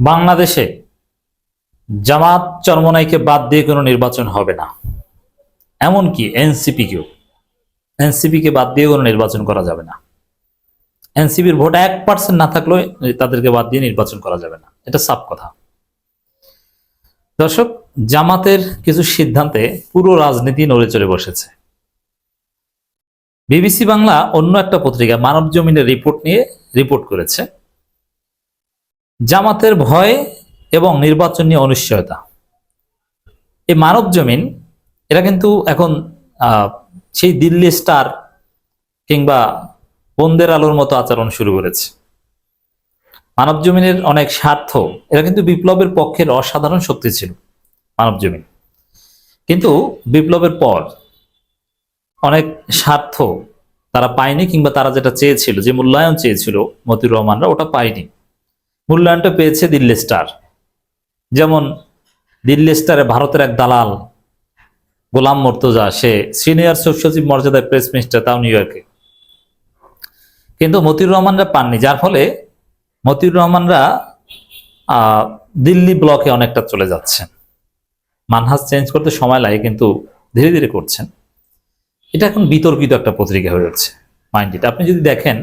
বাংলাদেশে জামাত চরমনাইকে বাদ দিয়ে কোনো নির্বাচন হবে না। এমনকি এনসিপিকেও। এনসিপিকে বাদ দিয়ে কোনো নির্বাচন করা যাবে না। এনসিপির ভোট এক পার্সেন্ট না থাকলেও তাদেরকে বাদ দিয়ে নির্বাচন করা যাবে না। এটা সাফ কথা। দর্শক, জামাতের কিছু সিদ্ধান্তে পুরো রাজনীতি নড়ে চড়ে বসেছে। বিবিসি বাংলা অন্য একটা পত্রিকা মানব জমিনের রিপোর্ট নিয়ে রিপোর্ট করেছে। জামাতের ভয় এবং নির্বাচন নিয়ে অনিশ্চয়তা। এই মানব জমিন এরা কিন্তু এখন সেই দিল্লি স্টার কিংবা বন্দের আলোর মতো আচরণ শুরু করেছে। মানব জমিনের অনেক স্বার্থ এরা কিন্তু বিপ্লবের পক্ষের অসাধারণ শক্তি ছিল মানব জমিন। কিন্তু বিপ্লবের পর অনেক স্বার্থ তারা পায়নি কিংবা তারা যেটা চেয়েছিল, যে মূল্যায়ন চেয়েছিল মতিউর রহমানরা, ওটা পায়নি। মূল্যায়নটা পেয়েছে দিল্লি স্টার। যেমন দিল্লি স্টারে ভারতের এক দালাল, গোলাম মর্তজা, সে সিনিয়র সচিব মর্যাদায় প্রেস মিনিস্টার, তাও নিউ ইয়র্কে। কিন্তু মতিউর রহমানরা পাননি, যার ফলে মতিউর রহমানরা দিল্লি ব্লকে অনেকটা চলে যাচ্ছেন। মানহাজ চেঞ্জ করতে সময় লাগে, কিন্তু ধীরে ধীরে করছেন। এটা এখন বিতর্কিত একটা পত্রিকা হয়ে উঠছে মাইন্ড ইট আপনি যদি দেখেন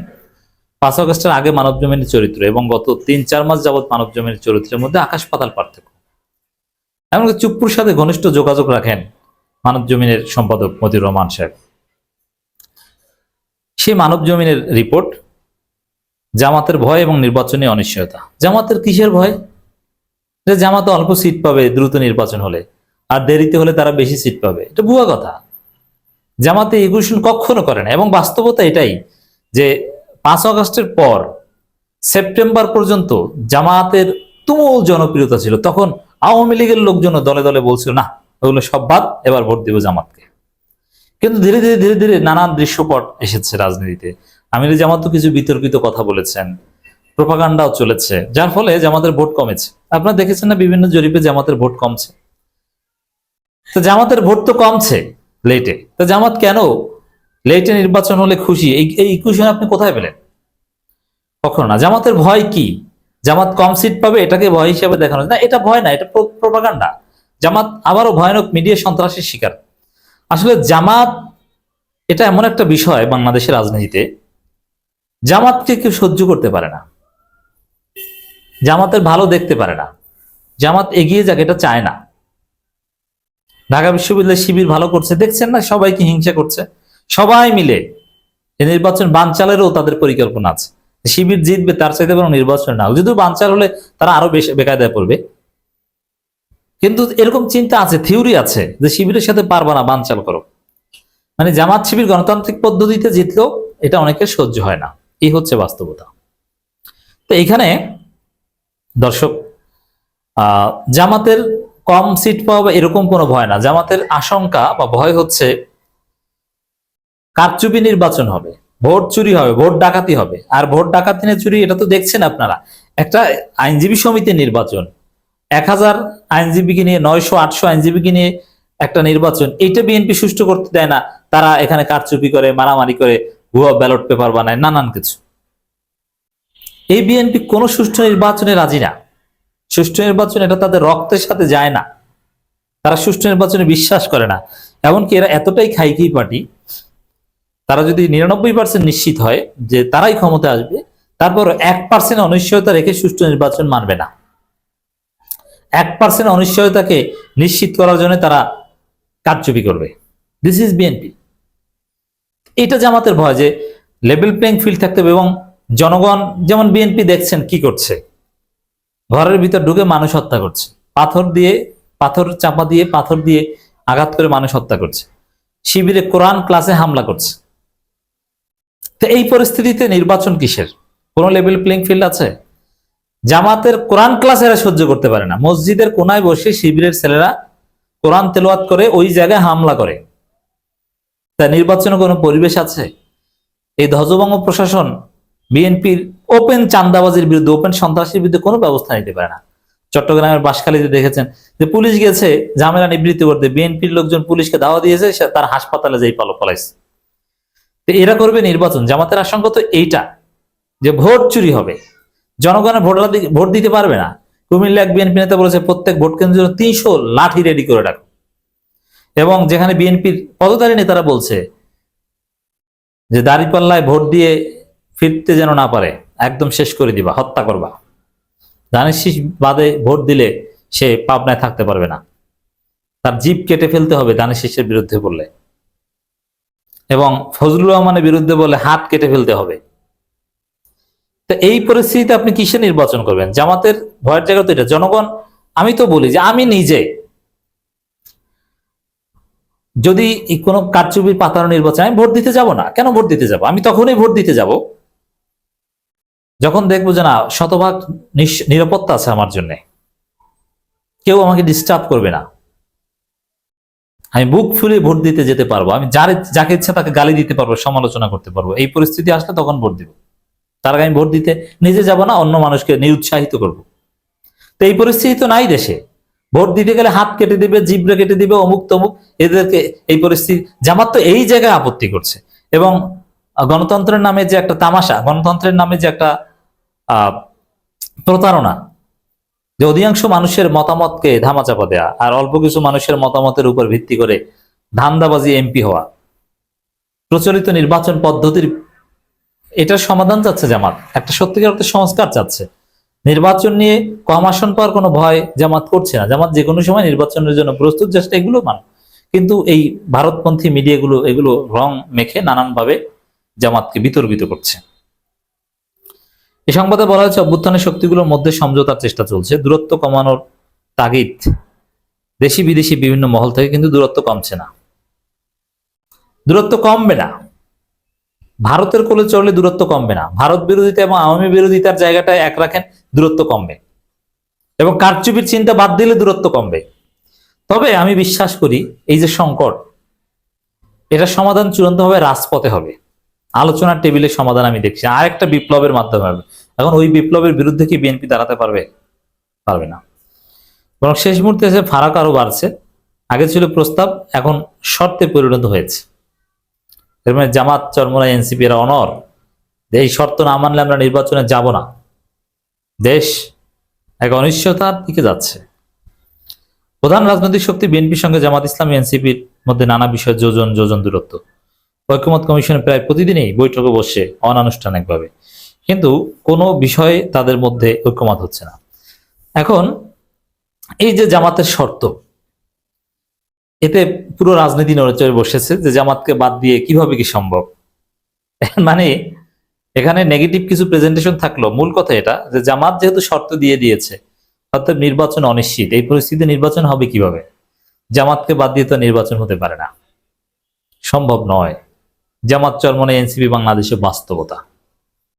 পাঁচ আগস্টের আগে মানব জমিনের চরিত্র এবং গত তিন, চার মাস যাবৎ মানব জমিনের চরিত্রের মধ্যে আকাশ পাতাল পার্থক্য। এমনকি চুপ্পুর সাথে ঘনিষ্ঠ যোগাযোগ রাখেন মানব জমিনের সম্পাদক মতিউর রহমান সাহেব। সে মানব জমিনের রিপোর্ট, জামাতের ভয় এবং নির্বাচনী অনিশ্চয়তা। জামাতের কিসের ভয়? যে জামাত অল্প সিট পাবে দ্রুত নির্বাচন হলে, আর দেরিতে হলে তারা বেশি সিট পাবে। এটা ভুয়া কথা। জামাতে এগুলো কখনো করে না, এবং বাস্তবতা এটাই যে পাঁচ আগস্টের পর সেপ্টেম্বর পর্যন্ত জামায়াতের তুমুল জনপ্রিয়তা ছিল। তখন আওয়ামী লীগের লোকজন দলে দলে বলছিল, না, ওগুলো সব বাদ, এবার ভোট দিব জামাতকে। কিন্তু ধীরে ধীরে ধীরে ধীরে নানান দৃশ্যপট এসেছে রাজনীতিতে। আমির জামাত তো কিছু বিতর্কিত কথা বলেছেন, প্রপাগান্ডাও চলেছে, যার ফলে জামাতের ভোট কমেছে। আপনারা দেখেছেন না বিভিন্ন জরিপে জামাতের ভোট কমছে? তো জামাতের ভোট তো কমছে লেটে তো জামাত কেন লেটে নির্বাচন হলে খুশি? এই এই ইকুয়েশন আপনি কোথায় পেলেন? কখনো না। জামাতের ভয় কি? জামাত কম সিট পাবে, এটাকে ভয় হিসেবে দেখানো না, এটা ভয় না, এটা প্রপাগান্ডা জামাত আবারও ভয়ানক মিডিয়া সন্ত্রাসের শিকার। আসলে জামাত, এটা এমন একটা বিষয় বাংলাদেশের রাজনীতিতে, জামাতকে কেউ সহ্য করতে পারে না। জামাতের ভালো দেখতে পারে না। জামাত এগিয়ে যাক, এটা চায় না। ঢাকা বিশ্ববিদ্যালয় শিবির ভালো করছে, দেখছেন না? সবাইকে হিংসা করছে। সবাই মিলে এই নির্বাচন বানচালেরও তাদের পরিকল্পনা আছে। শিবির জিতবে, তার চাইতে বরং নির্বাচন না। যদিও বানচাল হলে তারা আরও বেশি বেকায়দায় পড়বে। কিন্তু এরকম চিন্তা আছে, থিওরি আছে যে শিবিরের সাথে পারবা না, বানচাল করো। মানে জামাত শিবির গণতান্ত্রিক পদ্ধতিতে জিতলেও এটা অনেকের সহ্য হয় না। এই হচ্ছে বাস্তবতা। তো এখানে দর্শক জামাতের কম সিট পাওয়া বা এরকম কোনো ভয় না। জামাতের আশঙ্কা বা ভয় হচ্ছে কারচুপি নির্বাচন হবে। ভোট চুরি হবে, ভোট ডাকাতি হবে। আর ভোট ডাকাতি নিয়ে চুরি, এটা তো দেখছেন আপনারা। একটা আইনজীবী সমিতির নির্বাচন। এক হাজার আইনজীবীকে নিয়ে, নয়শো, আটশো আইনজীবীকে নিয়ে একটা নির্বাচন। এইটা বিএনপি সুষ্ঠু করতে দেয় না। তারা এখানে কারচুপি করে, মারামারি করে, ভুয়া ব্যালট পেপার বানায়, নানান কিছু। এই বিএনপি কোনো সুষ্ঠু নির্বাচনে রাজি না। সুষ্ঠু নির্বাচন, এটা তাদের রক্তের সাথে যায় না। তারা সুষ্ঠু নির্বাচনে বিশ্বাস করে না। এমনকি এরা এতটাই খাইকি পার্টি তারা যদি নিরানব্বই পার্সেন্ট নিশ্চিত হয় যে তারাই ক্ষমতা আসবে, তারপর এক পার্সেন্ট অনিশ্চয়তা রেখে সুষ্ঠু নির্বাচন মানবে না। এক পার্সেন্ট অনিশ্চয়তাকে নিশ্চিত করার জন্য তারা কারচুপি করবে। দিস ইজ বিএনপি এটা জামাতের ভয় যে লেভেল প্লেইং ফিল্ড থাকতে হবে এবং জনগণ, যেমন বিএনপি দেখছেন কি করছে। ঘরের ভিতর ঢুকে মানুষ হত্যা করছে। পাথর দিয়ে, পাথর চাপা দিয়ে, পাথর দিয়ে আঘাত করে মানুষ হত্যা করছে। শিবিরে কোরআন ক্লাসে হামলা করছে। তো এই পরিস্থিতিতে নির্বাচন কিসের? কোন লেভেল প্লেইং ফিল্ড আছে? জামাতের কোরআন ক্লাস এরা সহ্য করতে পারে না। মসজিদের কোনায় বসে শিবিরের ছেলেরা কোরআন তেলাওয়াত করে ওই জায়গায় হামলা করে। তা নির্বাচনে কোনো পরিবেশ আছে? এই ধ্বজভঙ্গ প্রশাসন বিএনপির ওপেন চান্দাবাজির বিরুদ্ধে ওপেন সন্ত্রাসীর বিরুদ্ধে কোনো ব্যবস্থা নিতে পারে না। চট্টগ্রামের বাসখালীতে দেখেছেন যে পুলিশ গেছে, ঝামেলা নিবৃত্তি করতে। বিএনপির লোকজন পুলিশকে দাওয়া দিয়েছে তার হাসপাতালে যেই পালো, পলাইছে। এরা করবে নির্বাচন। জামাতের আশঙ্কা তো এইটা, যে ভোট চুরি হবে। জনগণের ভোটার ভোট দিতে পারবে না। কুমিল্লা এক বিএনপি নেতা বলেছে, প্রত্যেক ভোট কেন্দ্রের জন্য তিনশো লাঠি রেডি করে রাখো। এবং যেখানে বিএনপির পদধারী নেতারা বলছে যে, দাঁড়িপাল্লায় ভোট দিয়ে ফিরতে যেন না পারে, একদম শেষ করে দিবা, হত্যা করবা। শীষ বাদে ভোট দিলে সে পাবনায় থাকতে পারবে না। তার জিপ কেটে ফেলতে হবে ধানের শীষের বিরুদ্ধে বললে এবং ফজলুর রহমানের বিরুদ্ধে বলে হাত কেটে ফেলতে হবে। তো এই পরিস্থিতিতে আপনি কিসে নির্বাচন করবেন? জামাতের ভয়ের জায়গা তো এটা। জনগণ, আমি তো বলি যে আমি নিজে যদি কোনো কারচুপির পাতানো নির্বাচন আমি ভোট দিতে যাব না, কেন ভোট দিতে যাব? আমি তখনই ভোট দিতে যাব। যখন দেখব যে না, শতভাগ নিরাপত্তা আছে আমার জন্য। কেউ আমাকে ডিস্টার্ব করবে না। আমি বুক ফুলে ভোট দিতে যেতে পারব, আমি যার যাকে ইচ্ছা তাকে গালি দিতে পারব, সমালোচনা করতে পারব। এই পরিস্থিতি আসলে তখন ভোট দিব। তার আগে আমি ভোট দিতে নিজে যাব না, অন্য মানুষকে নিরুৎসাহিত করব। তো এই পরিস্থিতি তো নাই দেশে। ভোট দিতে গেলে হাত কেটে দিবে, জিব্রে কেটে দিবে, অমুক তমুক। এদেরকে এই পরিস্থিতি, জামাত তো এই জায়গায় আপত্তি করছে। এবং গণতন্ত্রের নামে যে একটা তামাশা, গণতন্ত্রের নামে যে একটা প্রতারণা যে অধিকাংশ মানুষের মতামতকে ধামাচাপা দেয়া আর অল্প কিছু মানুষের মতামতের উপর ভিত্তি করে ধান্দাবাজি এমপি হওয়া। প্রচলিত নির্বাচন পদ্ধতির এটার সমাধান চাচ্ছে জামাত। একটা সত্যিকার অর্থে সংস্কার চাচ্ছে। নির্বাচন নিয়ে কম আসন পাওয়ার কোনো ভয় জামাত করছে না। জামাত যে কোনো সময় নির্বাচনের জন্য প্রস্তুত চেষ্টা এগুলো মান। কিন্তু এই ভারতপন্থী মিডিয়াগুলো এগুলো রং মেখে নানানভাবে জামাতকে বিতর্কিত করছে। এই সংবাদে বলা হয়েছে, অভ্যুত্থানের শক্তিগুলোর মধ্যে সমঝোতার চেষ্টা চলছে। দূরত্ব কমানোর তাগিদ দেশি বিদেশি বিভিন্ন মহল থেকে কিন্তু দূরত্ব কমছে না। দূরত্ব কমবে না। ভারতের কোলে চললে দূরত্ব কমবে না। ভারত বিরোধিতা এবং আওয়ামী বিরোধিতার জায়গাটায় এক রাখেন, দূরত্ব কমবে। এবং কারচুপির চিন্তা বাদ দিলে দূরত্ব কমবে। তবে আমি বিশ্বাস করি, এই যে সংকট এটা সমাধান চূড়ান্তভাবে রাজপথে হবে। আলোচনার টেবিলের সমাধান আমি দেখছি। আর একটা বিপ্লবের মাধ্যমে হবে। এখন ওই বিপ্লবের বিরুদ্ধে কি বিএনপি দাঁড়াতে পারবে? পারবে না। বরং শেষ মুহূর্তে এসে ফারাক আরও বাড়ছে। আগে ছিল প্রস্তাব, এখন শর্তে পরিণত হয়েছে। এর মানে জামাত চরমরা এনসিপি, এরা অনর। এই শর্ত না মানলে আমরা নির্বাচনে যাব না। দেশ এক অনিশ্চয়তার দিকে যাচ্ছে। প্রধান রাজনৈতিক শক্তি বিএনপির সঙ্গে জামাত ইসলাম, এনসিপির মধ্যে নানা বিষয় যোজন যোজন দূরত্ব। ঐক্যমত কমিশনে প্রায় প্রতিদিনই বৈঠকে বসে অনানুষ্ঠানিকভাবে। কিন্তু কোনো বিষয়ে তাদের মধ্যে ঐক্যমত হচ্ছে না। এখন এই যে জামাতের শর্ত, এতে পুরো রাজনীতি নড়েচড়ে বসেছে যে জামাতকে বাদ দিয়ে কীভাবে কি সম্ভব? মানে এখানে নেগেটিভ কিছু প্রেজেন্টেশন থাকল। মূল কথা এটা যে জামাত যেহেতু শর্ত দিয়ে দিয়েছে অর্থাৎ নির্বাচন অনিশ্চিত। এই পরিস্থিতিতে নির্বাচন হবে কীভাবে? জামাতকে বাদ দিয়ে তো নির্বাচন হতে পারে না। সম্ভব নয়। জামাত চরমনে এনসিপি বাংলাদেশের বাস্তবতা।